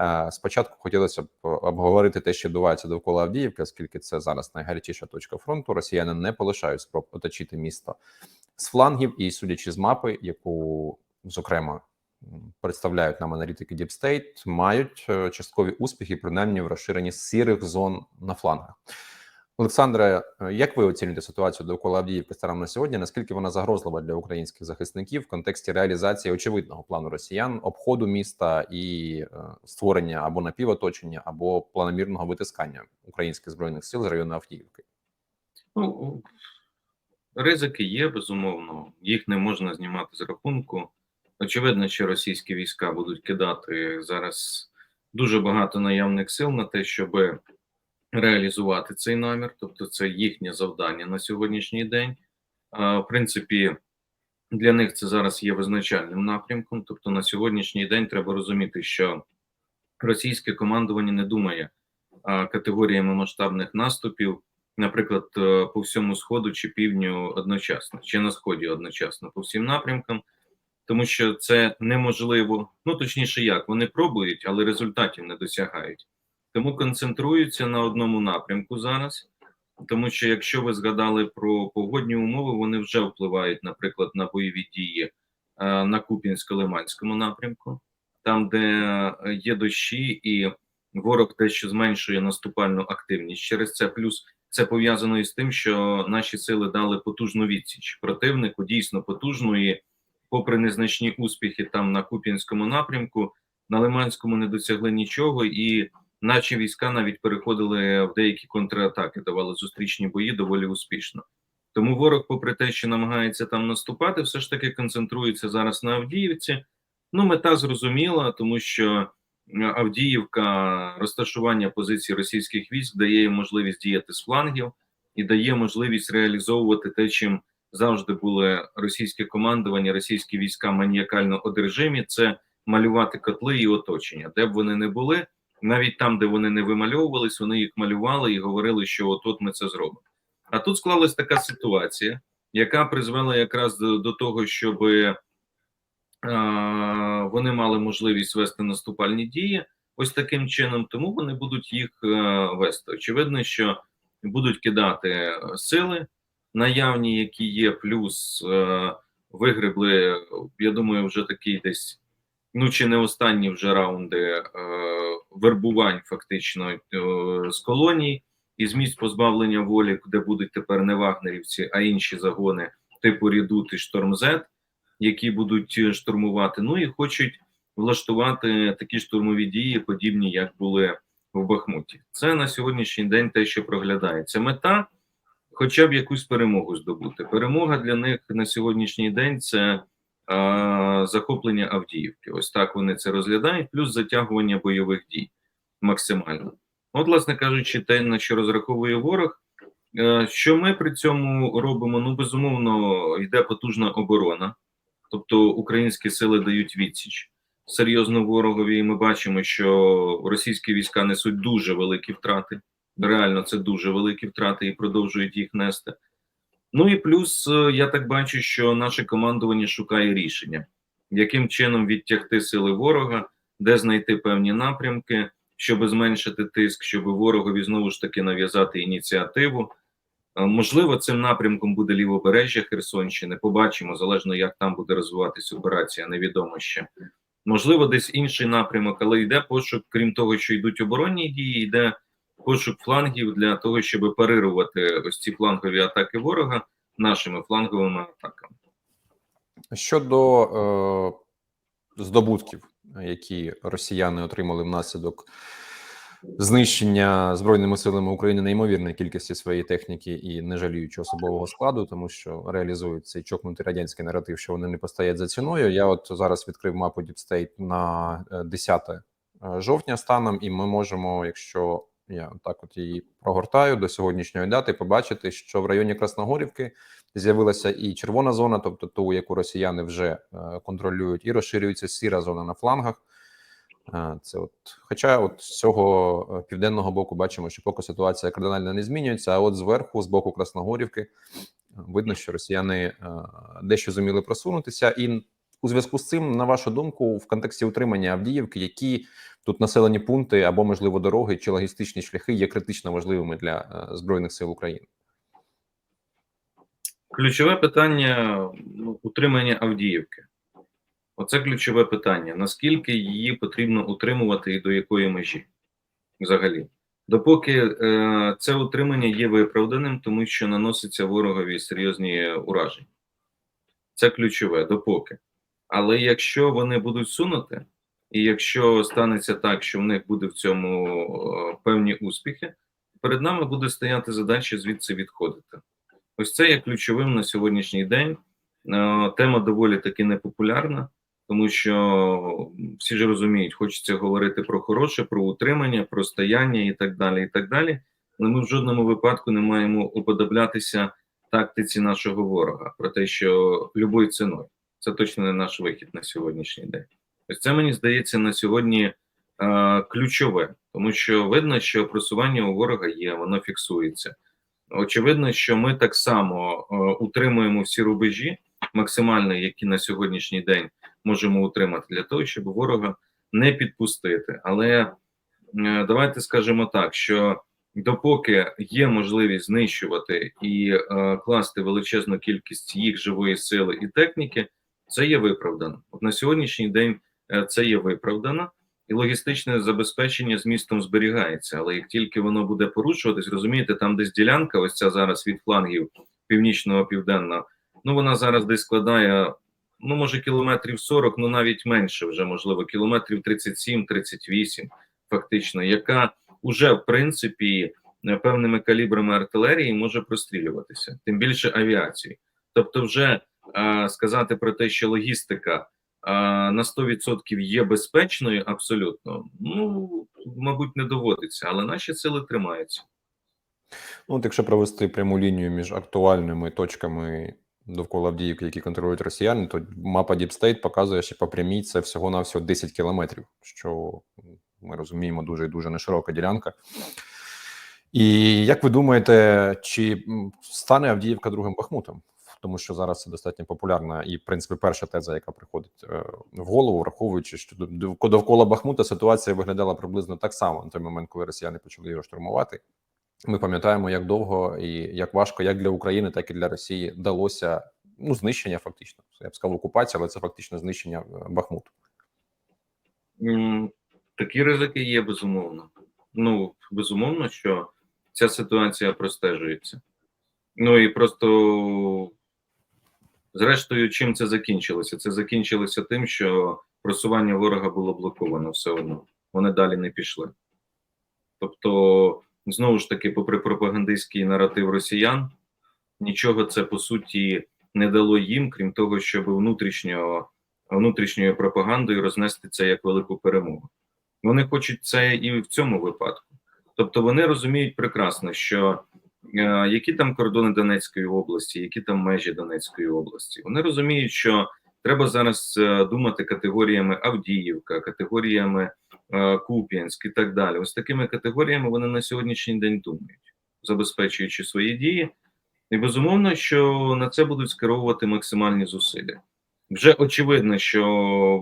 Е, Спочатку хотілося б обговорити те, що відбувається довкола Авдіївки, оскільки це зараз найгарячіша точка фронту. Росіяни не полишають спроб оточити місто з флангів, і судячи з мапи, яку зокрема представляють нам аналітики Deep State, мають е, часткові успіхи, принаймні в розширенні сірих зон на флангах. Олександре, е, як ви оцінюєте ситуацію довкола Авдіївки станом на сьогодні? Наскільки вона загрозлива для українських захисників в контексті реалізації очевидного плану росіян, обходу міста і е, створення або напівоточення, або планомірного витискання українських збройних сил з району Авдіївки? Ну, ризики є, безумовно, їх не можна знімати з рахунку. Очевидно, що російські війська будуть кидати зараз дуже багато наявних сил на те, щоб реалізувати цей намір, тобто це їхнє завдання на сьогоднішній день. В принципі, для них це зараз є визначальним напрямком. Тобто, на сьогоднішній день треба розуміти, що російське командування не думає категоріями масштабних наступів наприклад, е, по всьому сходу чи півдню одночасно, чи на сході одночасно по всім напрямкам, тому що це неможливо. Ну точніше, як вони пробують, але результатів не досягають. Тому концентруються на одному напрямку зараз. Тому що якщо ви згадали про погодні умови, вони вже впливають, наприклад, на бойові дії е, на Куп'янсько-Лиманському напрямку, там, де е, є дощі, і ворог дещо зменшує наступальну активність. Через це плюс це пов'язано із тим, що наші сили дали потужну відсіч противнику, дійсно потужну, і попри незначні успіхи там на Куп'янському напрямку, на Лиманському не досягли нічого, і наші війська навіть переходили в деякі контратаки, давали зустрічні бої доволі успішно. Тому ворог, попри те, що намагається там наступати, все ж таки концентрується зараз на Авдіївці. Ну, мета зрозуміла, тому що Авдіївка, розташування позицій російських військ дає їм можливість діяти з флангів і дає можливість реалізовувати те, чим завжди були російське командування, російські війська маніакально одержимі. Це малювати котли і оточення, де б вони не були, навіть там, де вони не вимальовувались, вони їх малювали і говорили, що отут ми це зробимо. А тут склалась така ситуація, яка призвела якраз до, до того, щоби вони мали можливість вести наступальні дії ось таким чином, тому вони будуть їх е, вести. Очевидно, що будуть кидати сили наявні, які є, плюс е, вигребли. Я думаю, вже такий десь. Ну чи не останні вже раунди е, вербувань, фактично е, з колоній і з місць позбавлення волі, де будуть тепер не вагнерівці, а інші загони типу Рідут і Штормзет які будуть е, штурмувати. Ну і хочуть влаштувати такі штурмові дії, подібні як були в Бахмуті. Це на сьогоднішній день те, що проглядається. Мета, хоча б якусь перемогу здобути. Перемога для них на сьогоднішній день це захоплення Авдіївки. Ось так вони це розглядають, плюс затягування бойових дій максимально. От, власне кажучи, те, на що розраховує ворог. Е, що ми при цьому робимо? Ну безумовно, йде потужна оборона. Тобто українські сили дають відсіч серйозно ворогові, і ми бачимо, що російські війська несуть дуже великі втрати. Реально, це дуже великі втрати і продовжують їх нести. Ну і плюс е, я так бачу, що наше командування шукає рішення, яким чином відтягти сили ворога, де знайти певні напрямки, щоб зменшити тиск, щоб ворогові знову ж таки нав'язати ініціативу. Е, можливо, цим напрямком буде лівобережжя Херсонщини. Побачимо, залежно як там буде розвиватися операція, невідомо ще. Можливо, десь інший напрямок, але йде пошук, крім того, що йдуть оборонні дії, йде пошук флангів для того, щоб парирувати ось ці флангові атаки ворога нашими фланговими атаками. Щодо е, здобутків, які росіяни отримали внаслідок знищення збройними силами України неймовірної кількості своєї техніки і не жаліючи особового складу, тому що реалізують цей чокнутий радянський наратив, що вони не постоять за ціною. Я от зараз відкрив мапу State на 10 е, жовтня станом, і ми можемо, якщо я так от її прогортаю до сьогоднішньої дати, побачити, що в районі Красногорівки з'явилася і червона зона, тобто ту, яку росіяни вже е, контролюють, і розширюється сіра зона на флангах. Це от, хоча, от з цього е, південного боку бачимо, що поки ситуація кардинально не змінюється. А от зверху, з боку Красногорівки, видно, що росіяни е, дещо зуміли просунутися, і У зв'язку з цим, на вашу думку, в контексті утримання Авдіївки, які тут населені пункти або, можливо, дороги чи логістичні шляхи є критично важливими для е, збройних сил України? Ключове питання ну, утримання Авдіївки. Оце ключове питання. Наскільки її потрібно утримувати і до якої межі взагалі? Допоки е, це утримання є виправданим, тому що наноситься ворогові серйозні ураження. Це ключове допоки. Але якщо вони будуть сунути, і якщо станеться так, що в них буде в цьому е, певні успіхи, перед нами буде стояти задача звідси відходити. Ось це є ключовим на сьогоднішній день. Е, Тема доволі таки непопулярна, тому що всі ж розуміють, хочеться говорити про хороше, про утримання, про стояння і так далі. І так далі. Але ми в жодному випадку не маємо уподоблятися тактиці нашого ворога про те, що любою ціною це точно не наш вихід на сьогоднішній день. Ось це мені здається на сьогодні е, ключове, тому що видно, що просування у ворога є, воно фіксується. Очевидно, що ми так само е, утримуємо всі рубежі максимально, які на сьогоднішній день можемо утримати для того, щоб ворога не підпустити. Але е, давайте скажемо так, що допоки є можливість знищувати і е, класти величезну кількість їх живої сили і техніки, це є виправдано. От на сьогоднішній день е, це є виправдано. І логістичне забезпечення з містом зберігається, але як тільки воно буде порушуватись, розумієте, там десь ділянка, ось ця зараз від флангів північного південного, ну вона зараз десь складає, ну може кілометрів 40, ну навіть менше, вже можливо, кілометрів 37-38, фактично, яка уже в принципі певними калібрами артилерії може прострілюватися, тим більше авіації. Тобто, вже е, сказати про те, що логістика на 100% є безпечною абсолютно, ну мабуть, не доводиться, але наші сили тримаються. Ну, от якщо провести пряму лінію між актуальними точками довкола Авдіївки, які контролюють росіяни, то мапа Deep State показує, що по прямій це всього на всього 10 кілометрів, що ми розуміємо дуже і дуже неширока ділянка. І як ви думаєте, чи стане Авдіївка другим Бахмутом? Тому що зараз це достатньо популярна і, в принципі, перша теза, яка приходить е, в голову, враховуючи, що довкола Бахмута ситуація виглядала приблизно так само на той момент, коли росіяни почали його штурмувати. Ми пам'ятаємо, як довго і як важко, як для України, так і для Росії вдалося ну знищення, фактично. Я б сказав, окупація, але це фактично знищення е, Бахмуту. Такі ризики є безумовно. Ну безумовно, що ця ситуація простежується. Ну і просто Зрештою, чим це закінчилося? Це закінчилося тим, що просування ворога було блоковано все одно. Вони далі не пішли. Тобто, знову ж таки, попри пропагандистський наратив росіян, нічого це по суті не дало їм, крім того, щоб внутрішньо, внутрішньою пропагандою рознести це як велику перемогу. Вони хочуть це і в цьому випадку. Тобто, вони розуміють прекрасно, що які там кордони Донецької області, які там межі Донецької області. Вони розуміють, що треба зараз е, думати категоріями Авдіївка, категоріями е, Куп'янськ і так далі. Ось такими категоріями вони на сьогоднішній день думають, забезпечуючи свої дії. І безумовно, що на це будуть скеровувати максимальні зусилля. Вже очевидно, що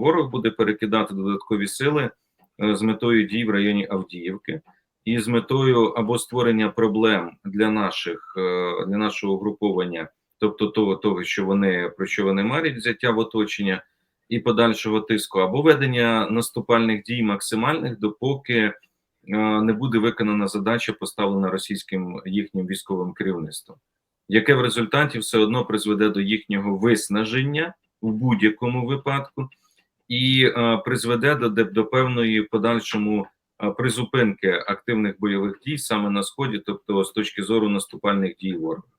ворог буде перекидати додаткові сили з метою дій в районі Авдіївки і з метою або створення проблем для наших е, для нашого угруповання, тобто того, того, що вони про що вони марять взяття в оточення і подальшого тиску, або ведення наступальних дій максимальних, допоки е, не буде виконана задача, поставлена російським їхнім військовим керівництвом, яке в результаті все одно призведе до їхнього виснаження в будь-якому випадку, і е, призведе до, до певної подальшому призупинки активних бойових дій саме на сході, тобто з точки зору наступальних дій ворога.